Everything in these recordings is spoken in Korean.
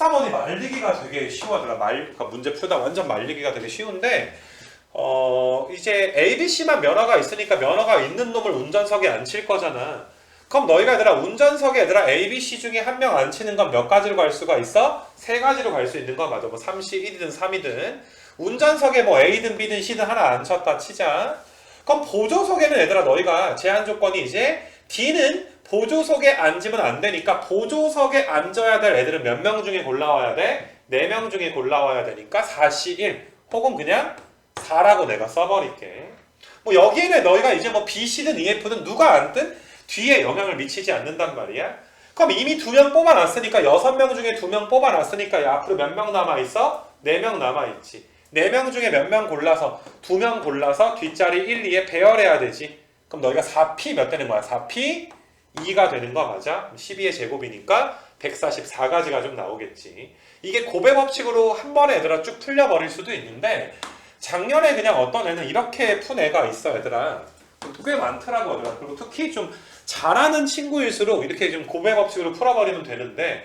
14번이 말리기가 되게 쉬워더라. 말, 그러니까 문제 풀다 완전 말리기가 되게 쉬운데, 어, 이제 ABC만 면허가 있으니까 면허가 있는 놈을 운전석에 앉힐 거잖아. 그럼 너희가 얘들아, 운전석에 얘들아, ABC 중에 한 명 앉히는 건 몇 가지로 갈 수가 있어? 세 가지로 갈 수 있는 거 맞아. 뭐 3시 1이든 3이든. 운전석에 뭐 A든 B든 C든 하나 앉혔다 치자. 그럼 보조석에는 얘들아, 너희가 제한 조건이 이제 D는 보조석에 앉으면 안 되니까 보조석에 앉아야 될 애들은 몇 명 중에 골라와야 돼? 4명 중에 골라와야 되니까 4시 1 혹은 그냥 4라고 내가 써버릴게. 뭐 여기에는 너희가 이제 뭐 B, C든 EF든 누가 앉든 뒤에 영향을 미치지 않는단 말이야. 그럼 이미 두 명 뽑아놨으니까 여섯 명 중에 두 명 뽑아놨으니까 야, 앞으로 몇 명 남아있어? 네 명 남아있지. 네 명 중에 몇 명 골라서 두 명 골라서 뒷자리 1, 2에 배열해야 되지. 그럼 너희가 4P 몇 되는 거야? 4P 2가 되는 거 맞아? 12의 제곱이니까 144가지가 좀 나오겠지. 이게 고배 법칙으로 한 번에 얘들아 쭉 풀려버릴 수도 있는데 작년에 그냥 어떤 애는 이렇게 푼 애가 있어 얘들아. 꽤 많더라고 얘들아. 그리고 특히 좀 잘하는 친구일수록 이렇게 좀 고배 법칙으로 풀어버리면 되는데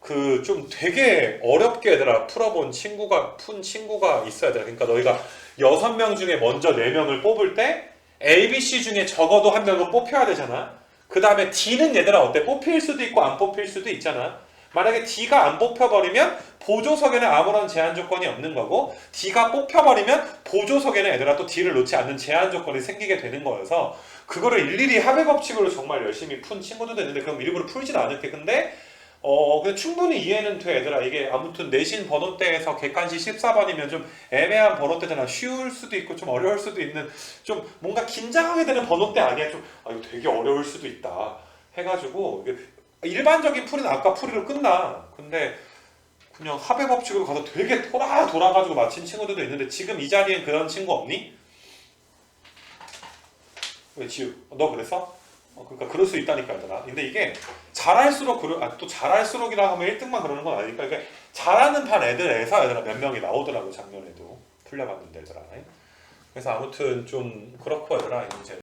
그 좀 되게 어렵게 얘들아 풀어본 친구가 푼 친구가 있어야 돼. 그러니까 너희가 여섯 명 중에 먼저 네 명을 뽑을 때 A, B, C 중에 적어도 한 명은 뽑혀야 되잖아. 그 다음에 D는 얘들아 어때? 뽑힐 수도 있고 안 뽑힐 수도 있잖아. 만약에 D가 안 뽑혀버리면 보조석에는 아무런 제한 조건이 없는 거고 D가 뽑혀버리면 보조석에는 얘들아 또 D를 놓지 않는 제한 조건이 생기게 되는 거여서 그거를 일일이 합의 법칙으로 정말 열심히 푼 친구들도 있는데 그럼 일부러 풀진 않을게. 근데 어, 근데 충분히 이해는 돼, 얘들아. 이게 아무튼 내신 번호대에서 객관식 14번이면 좀 애매한 번호대잖아. 쉬울 수도 있고 좀 어려울 수도 있는 좀 뭔가 긴장하게 되는 번호대 아니야. 좀, 아, 이거 되게 어려울 수도 있다. 해가지고, 일반적인 풀이는 아까 풀이로 끝나. 근데 그냥 합의 법칙으로 가서 되게 돌아, 돌아가지고 맞힌 친구들도 있는데 지금 이 자리엔 그런 친구 없니? 왜 지우? 너 그랬어? 어, 그러니까 그럴 수 있다니까 얘들아. 근데 이게 잘할수록 그러, 아, 또 잘할수록이라 하면 1등만 그러는 건 아니니까 이게 잘하는 반 애들에서 얘들아 몇 명이 나오더라고 작년에도 풀려봤는데 얘들아. 그래서 아무튼 좀 그렇고 얘들아 이 문제.